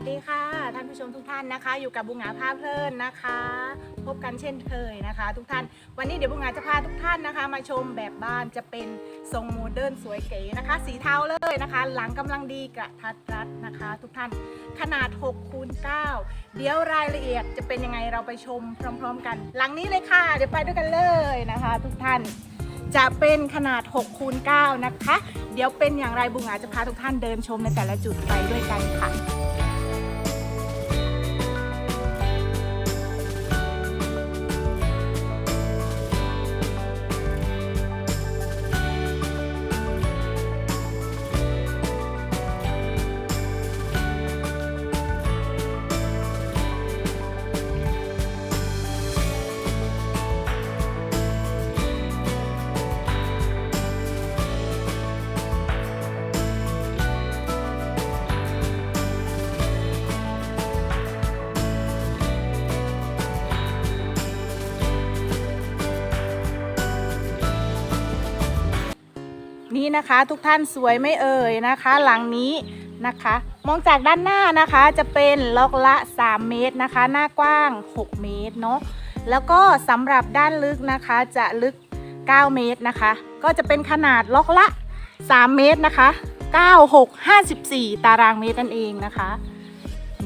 สดีค่ะ ท่านผู้ชมทุกท่านนะคะ อยู่กับบุงหาภาพเพลินนะคะ พบกันเช่นเคยนะคะ ทุกท่าน วันนี้เดี๋ยวบุงหาจะพาทุกท่านนะคะ มาชมแบบบ้านจะเป็นทรงโมเดิร์นสวยเก๋นะคะ สีเทาเลยนะคะ หลังกำลังดีกระทัดรัดนะคะ ทุกท่านขนาด6คูณ9เดี๋ยวรายละเอียดจะเป็นยังไงเราไปชมพร้อม ๆ กัน หลังนี้เลยค่ะ เดี๋ยวไปด้วยกันเลยนะคะ ทุกท่านจะเป็นขนาด6คูณ9นะคะ เดี๋ยวเป็นอย่างไรบุงอาจจะพาทุกท่านเดินชมในแต่ละจุดไปด้วยกันค่ะ นี่นะคะ ทุกท่านสวยไม่เอ่ยนะคะ หลังนี้นะคะ มองจากด้านหน้านะคะจะเป็นล็อกละ 3 เมตรนะคะ หน้ากว้าง 6 เมตรเนาะแล้วก็สำหรับด้านลึกนะคะจะลึก 9 เมตรนะคะ ก็จะเป็นขนาดล็อกละ 3 เมตรนะคะ 9 6 54 ตารางเมตรนั่นเองนะคะ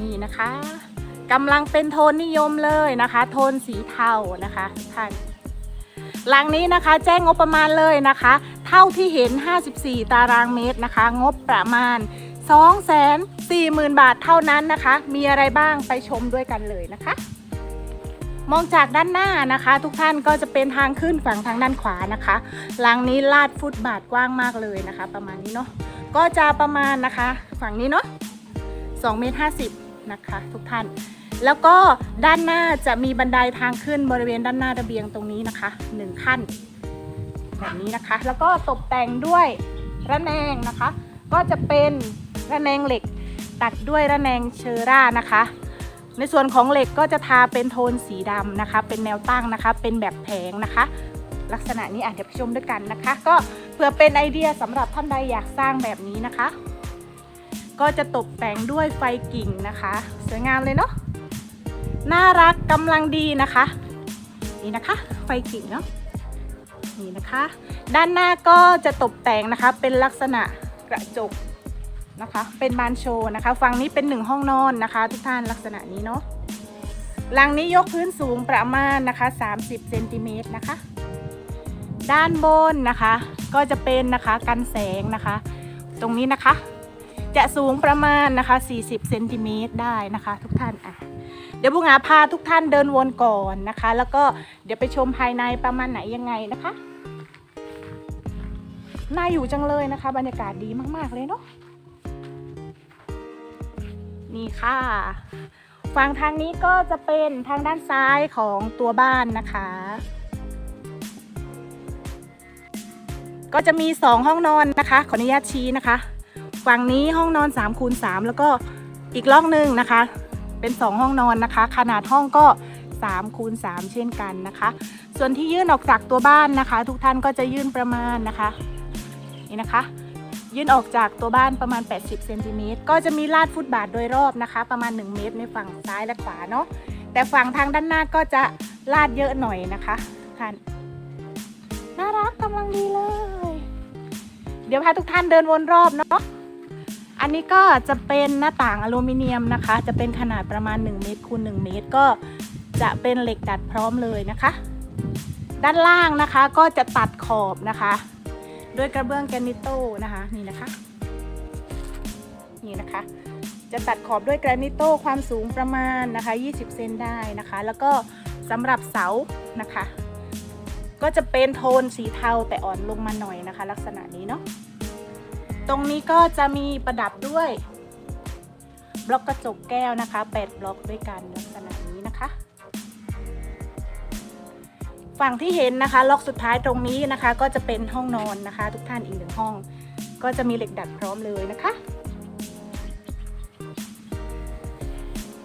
นี่นะคะกำลังเป็นโทนนิยมเลยนะคะ โทนสีเทานะคะท่าน หลังนี้นะคะ แจ้งงบประมาณเลยนะคะ เท่าที่เห็น 54 ตารางเมตรนะคะ งบประมาณ 240,000 บาทเท่านั้นนะคะ มีอะไรบ้างไปชมด้วยกันเลยนะคะ มองจากด้านหน้านะคะ ทุกท่านก็จะเป็นทางขึ้นฝั่งทางด้านขวานะคะ หลังนี้ลาดฟุตบาทกว้างมากเลยนะคะ ประมาณนี้เนาะก็จะประมาณนะคะ ฝั่งนี้เนาะ2เมตร50นะคะ ทุกท่าน แล้วก็ด้านหน้าจะมีบันไดทางขึ้นบริเวณด้านหน้าระเบียงตรงนี้นะคะหนึ่งขั้นแบบนี้นะคะ แล้วก็ตกแต่งด้วยระแนงนะคะ ก็จะเป็นระแนงเหล็ก ตัดด้วยระแนงเชอร่านะคะ ในส่วนของเหล็กก็จะทาเป็นโทนสีดำนะคะ เป็นแนวตั้งนะคะ เป็นแบบแผงนะคะ ลักษณะนี้อะเดี๋ยวไปชมด้วยกันนะคะ ก็เพื่อเป็นไอเดียสำหรับท่านใดอยากสร้างแบบนี้นะคะ ก็จะตกแต่งด้วยไฟกิ่งนะคะ สวยงามเลยเนาะ น่ารักกำลังดีนะคะ นี่นะคะ ไฟกิ่งเนาะนี่นะคะ ด้านหน้าก็จะตกแต่งนะคะ เป็นลักษณะกระจกนะคะ เป็นบานโชว์นะคะ ฝั่งนี้เป็นหนึ่งห้องนอนนะคะ ทุกท่านลักษณะนี้เนาะหลังนี้ยกพื้นสูงประมาณนะคะ 30เซนติเมตรนะคะ ด้านบนนะคะ ก็จะเป็นนะคะกันแสงนะคะ ตรงนี้นะคะ จะสูงประมาณนะคะ 40เซนติเมตรได้นะคะ ทุกท่านอะ เดี๋ยวบุงอาพาทุกท่านเดินวนก่อนนะคะ แล้วก็เดี๋ยวไปชมภายในประมาณไหนยังไงนะคะน่าอยู่จังเลยนะคะ บรรยากาศดีมาก ๆ เลยเนาะนี่ค่ะฝั่งทางนี้ก็จะเป็นทางด้านซ้ายของตัวบ้านนะคะ ก็จะมี 2 ห้องนอนนะคะ ขออนุญาตชี้นะคะ ฝั่งนี้ห้องนอน3คูณ3แล้วก็อีกล็อกหนึ่งนะคะ เป็น 2 ห้องนอนนะคะ ขนาดห้องก็3คูณ3เช่นกันนะคะ ส่วนที่ยื่นออกจากตัวบ้านนะคะ ทุกท่านก็จะยื่นประมาณนะคะนี่นะคะ ยื่นออกจากตัวบ้านประมาณ 80เซนติเมตรก็จะมีลาดฟุตบาทโดยรอบนะคะ ประมาณ 1 เมตรในฝั่งซ้ายและขวาเนาะแต่ฝั่งทางด้านหน้าก็จะลาดเยอะหน่อยนะคะท่านน่ารักกำลังดีเลย เดี๋ยวพาทุกท่านเดินวนรอบเนาะ อันนี้ก็จะเป็นหน้าต่างอลูมิเนียมนะคะ จะเป็นขนาดประมาณ 1 เมตรคูณ1เมตร ก็จะเป็นเหล็กดัดพร้อมเลยนะคะ ด้านล่างนะคะก็จะตัดขอบนะคะ ด้วยกระเบื้องแกรนิโต้นะคะนี่นะคะ นี่นะคะ จะตัดขอบด้วยแกรนิโต้ความสูงประมาณนะคะ 20 เซนได้นะคะ แล้วก็สำหรับเสานะคะ ก็จะเป็นโทนสีเทาแต่อ่อนลงมาหน่อยนะคะ ลักษณะนี้เนาะ ตรงนี้ก็จะมีประดับด้วยบล็อกกระจกแก้วนะคะ 8 บล็อกด้วยกันลักษณะนี้นะคะ ฝั่งที่เห็นนะคะ ล็อกสุดท้ายตรงนี้นะคะ ก็จะเป็นห้องนอนนะคะ ทุกท่านอีกหนึ่งห้อง ก็จะมีเหล็กดัดพร้อมเลยนะคะ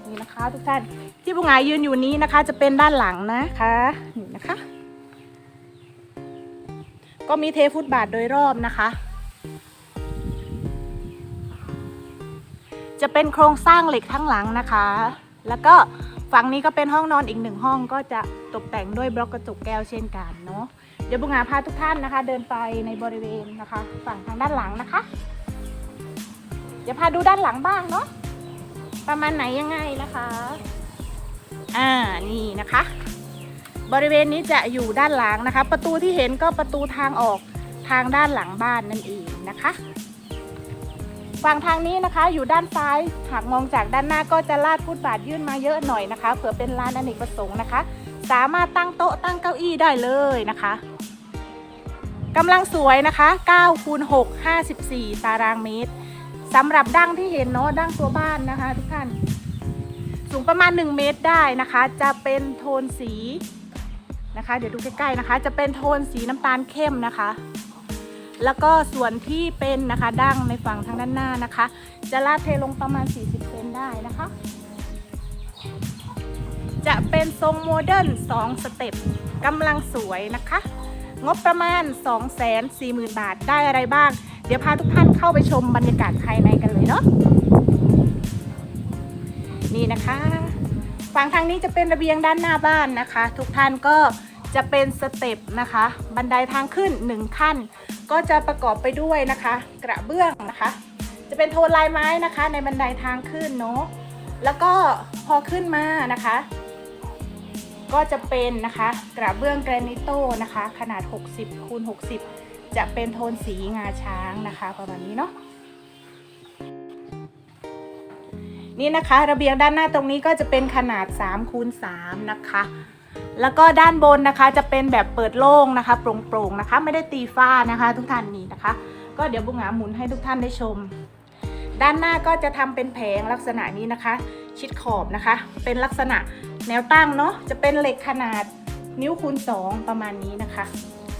นี่นะคะทุกท่านที่บุงหงายยืนอยู่นี้นะคะ จะเป็นด้านหลังนะคะนี่นะคะ ก็มีเทฟุตบาทโดยรอบนะคะ จะเป็นโครงสร้างเหล็กทั้งหลังนะคะ แล้วก็ฝั่งนี้ก็เป็นห้องนอนอีกหนึ่งห้องก็จะตกแต่งด้วยบล็อกกระจกแก้วเช่นกันเนาะเดี๋ยวบุงาพาทุกท่านนะคะ เดินไปในบริเวณนะคะ ฝั่งทางด้านหลังนะคะ เดี๋ยวพาดูด้านหลังบ้างเนาะประมาณไหนยังไงนะคะ อ่านี่นะคะ บริเวณนี้จะอยู่ด้านหลังนะคะ ประตูที่เห็นก็ประตูทางออกทางด้านหลังบ้านนั่นเองนะคะ ฝั่งทางนี้นะคะอยู่ด้านซ้าย หากมองจากด้านหน้าก็จะลาดฟุตบาทยื่นมาเยอะหน่อยนะคะ เผื่อเป็นร้านอเนกประสงค์นะคะ สามารถตั้งโต๊ะตั้งเก้าอี้ได้เลยนะคะกำลังสวยนะคะ9คูณ6 54 ตารางเมตรสำหรับดั้งที่เห็นเนาะดั้งตัวบ้านนะคะ ทุกท่าน สูงประมาณ 1 เมตรได้นะคะ จะเป็นโทนสีนะคะ เดี๋ยวดูใกล้ๆนะคะ จะเป็นโทนสีน้ำตาลเข้มนะคะ แล้วก็ส่วนที่เป็นนะคะดั้งในฝั่งทางด้านหน้านะคะ จะลาดเทลงประมาณ 40เซนได้นะคะ จะเป็นทรงโมเดิร์น2สเต็ปกำลังสวยนะคะ งบประมาณ 240,000 บาทได้อะไรบ้าง เดี๋ยวพาทุกท่านเข้าไปชมบรรยากาศภายในกันเลยเนาะนี่นะคะฝั่งทางนี้จะเป็นระเบียงด้านหน้าบ้านนะคะ ทุกท่านก็จะเป็นสเต็ปนะคะ บันไดทางขึ้น 1 ขั้น ก็จะประกอบไปด้วยนะคะ กระเบื้องนะคะ จะเป็นโทนลายไม้นะคะ ในบันไดทางขึ้นเนาะแล้วก็พอขึ้นมานะคะ ก็จะเป็นนะคะกระเบื้องแกรนิโตนะคะ ขนาด 60คูณ60 จะเป็นโทนสีงาช้างนะคะประมาณนี้เนาะนี่นะคะระเบียงด้านหน้าตรงนี้ก็จะเป็นขนาด3คูณ3นะคะ แล้วก็ด้านบนนะคะจะเป็นแบบเปิดโล่งนะคะโปร่งๆนะคะ ไม่ได้ตีฝ้านะคะ ทุกท่านนี่นะคะ ก็เดี๋ยวบุงหาหมุนให้ทุกท่านได้ชม ด้านหน้าก็จะทำเป็นแผงลักษณะนี้นะคะ ชิดขอบนะคะ เป็นลักษณะแนวตั้งเนาะจะเป็นเหล็กขนาดนิ้วคูณ 2 ประมาณนี้นะคะ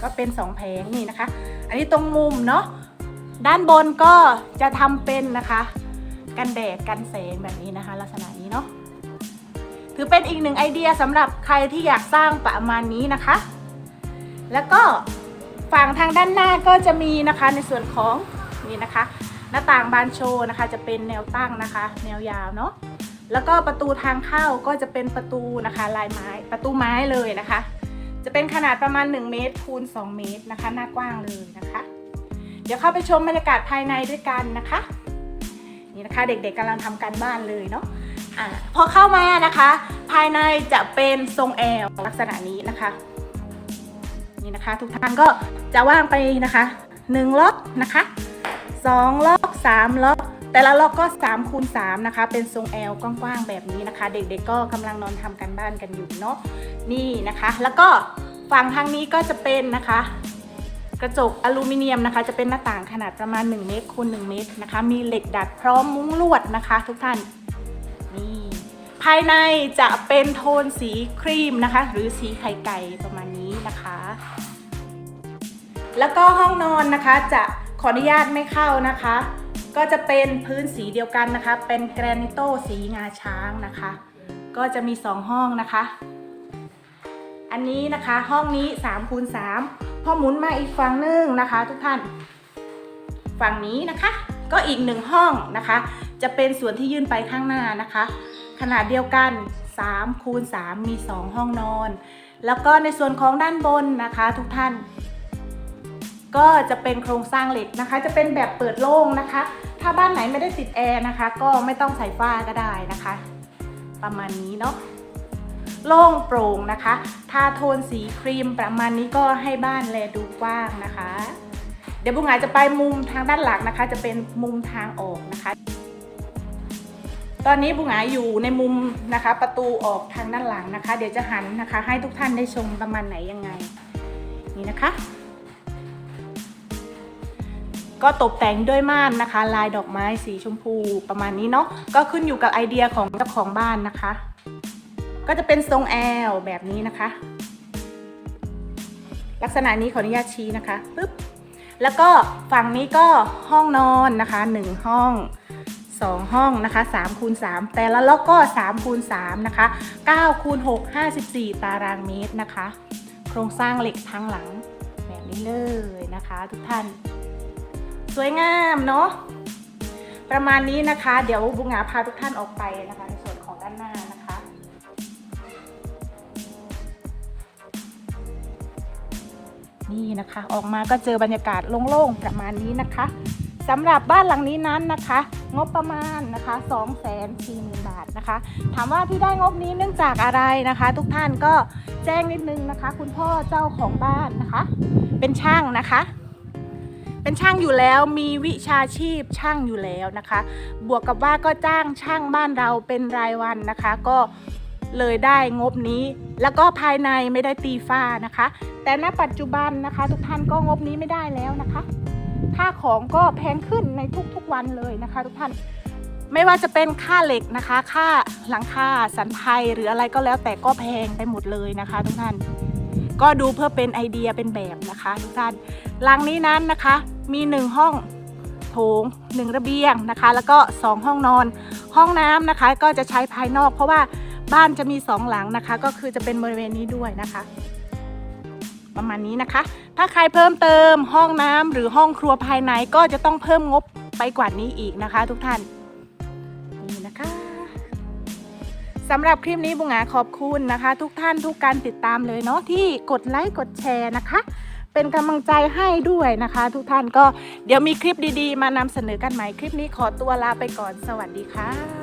ก็เป็น 2 แผงนี่นะคะ อันนี้ตรงมุมเนาะด้านบนก็จะทำเป็นนะคะ กันแดดกันแสงแบบนี้นะคะ ลักษณะนี้เนาะ ถือเป็นอีกหนึ่งไอเดียสำหรับใครที่อยากสร้างประมาณนี้นะคะ แล้วก็ฝั่งทางด้านหน้าก็จะมีนะคะในส่วนของนี่นะคะ หน้าต่างบานโชว์นะคะ จะเป็นแนวตั้งนะคะ แนวยาวเนาะแล้วก็ประตูทางเข้าก็จะเป็นประตูนะคะ ลายไม้ประตูไม้เลยนะคะ จะเป็นขนาดประมาณ 1 เมตรคูณ 2 เมตรนะคะ หน้ากว้างเลยนะคะ เดี๋ยวเข้าไปชมบรรยากาศภายในด้วยกันนะคะ นี่นะคะเด็กๆกำลังทำการบ้านเลยเนาะ อ่าพอเข้ามานะคะ ภายในจะเป็นทรงแอลลักษณะนี้นะคะ นี่นะคะ ทุกท่านก็จะว่างไปนะคะ1ล็อกนะคะ2ล็อก3ล็อกแต่ละล็อกก็3คูณ3นะคะ เป็นทรงแอลกว้างๆแบบนี้นะคะ เด็กๆก็กำลังนอนทำกันบ้านกันอยู่เนาะนี่นะคะ แล้วก็ฝั่งทางนี้ก็จะเป็นนะคะ กระจกอลูมิเนียมนะคะ จะเป็นหน้าต่างขนาดประมาณ 1 เมตรคูณ1เมตรนะคะ มีเหล็กดัดพร้อมมุ้งลวดนะคะ ทุกท่าน ภายในจะเป็นโทนสีครีมนะคะ หรือสีไข่ไก่ประมาณนี้นะคะ แล้วก็ห้องนอนนะคะจะขออนุญาตไม่เข้านะคะ ก็จะเป็นพื้นสีเดียวกันนะคะ เป็นแกรนิโตสีงาช้างนะคะ ก็จะมี2ห้องนะคะ อันนี้นะคะห้องนี้3คูณ3พอหมุนมาอีกฝั่งหนึงนะคะ ทุกท่านฝั่งนี้นะคะ ก็อีกหนึ่งห้องนะคะ จะเป็นส่วนที่ยื่นไปข้างหน้านะคะ ขนาดเดียวกัน3คูณ3มี 2 ห้องนอน แล้วก็ในส่วนของด้านบนนะคะทุกท่าน ก็จะเป็นโครงสร้างเหล็กนะคะ จะเป็นแบบเปิดโล่งนะคะ ถ้าบ้านไหนไม่ได้ติดแอร์นะคะ ก็ไม่ต้องใส่ฝ้าก็ได้นะคะ ประมาณนี้เนาะโล่งโปร่งนะคะทาโทนสีครีมประมาณนี้ก็ให้บ้านแลดูกว้างนะคะ เดี๋ยวบุงอาจจะไปมุมทางด้านหลังนะคะ จะเป็นมุมทางออกนะคะ อนนี้บุงอาอยู่ในมุมนะคะ ประตูออกทางด้านหลังนะคะ เดี๋ยวจะหันนะคะ ให้ทุกท่านได้ชมประมาณไหนยังไง นี่นะคะ ก็ตกแต่งด้วยม่านนะคะ ลายดอกไม้สีชมพูประมาณนี้เนาะก็ขึ้นอยู่กับไอเดียของเจ้าของบ้านนะคะ ก็จะเป็นทรงแอลแบบนี้นะคะ ลักษณะนี้ขออนุญาตชี้นะคะปึ๊บแล้วก็ฝั่งนี้ก็ห้องนอนนะคะ1ห้อง 2 ห้องนะคะ3คูณ3แต่ละล็อกก็3คูณ3นะคะ9คูณ6 54 ตารางเมตรนะคะ โครงสร้างเหล็กทั้งหลังแบบนี้เลยนะคะทุกท่าน สวยงามเนาะประมาณนี้นะคะ เดี๋ยวบุงหงาพาทุกท่านออกไปนะคะในส่วนของด้านหน้านะคะ นี่นะคะออกมาก็เจอบรรยากาศโล่งๆประมาณนี้นะคะ สำหรับบ้านหลังนี้นั้นนะคะ งบประมาณนะคะ2 4 0 0 0 0 บาทนะคะ ถามว่าที่ได้งบนี้เนื่องจากอะไรนะคะ ทุกท่านก็แจ้งนิดนึงนะคะ คุณพ่อเจ้าของบ้านนะคะ เป็นช่างนะคะ เป็นช่างอยู่แล้วมีวิชาชีพช่างอยู่แล้วนะคะ บวกกับว่าก็จ้างช่างบ้านเราเป็นรายวันนะคะ ก็เลยได้งบนี้ แล้วก็ภายในไม่ได้ตีฝ้านะคะ แต่ณปัจจุบันนะคะ ทุกท่านก็งบนี้ไม่ได้แล้วนะคะ ค่าของก็แพงขึ้นในทุกๆวันเลยนะคะ ทุกท่านไม่ว่าจะเป็นค่าเหล็กนะคะ ค่าหลังคาสันไทยหรืออะไรก็แล้วแต่ก็แพงไปหมดเลยนะคะ ทุกท่าน ก็ดูเพื่อเป็นไอเดียเป็นแบบนะคะ ทุกท่านหลังนี้นั้นนะคะมีหนึ่งห้องโถงหนึ่งระเบียงนะคะ แล้วก็สองห้องนอน ห้องน้ำนะคะ ก็จะใช้ภายนอกเพราะว่าบ้านจะมีสองหลังนะคะ ก็คือจะเป็นบริเวณนี้ด้วยนะคะ ประมาณนี้นะคะ ถ้าใครเพิ่มเติมห้องน้ำหรือห้องครัวภายในก็จะต้องเพิ่มงบไปกว่านี้อีกนะคะ ทุกท่านนี่นะคะสำหรับคลิปนี้บุงหงาขอบคุณนะคะ ทุกท่านทุกการติดตามเลยเนาะที่กดไลค์กดแชร์นะคะ เป็นกำลังใจให้ด้วยนะคะ ทุกท่านก็เดี๋ยวมีคลิปดีๆ มานำเสนอกันใหม่คลิปนี้ขอตัวลาไปก่อนสวัสดีค่ะ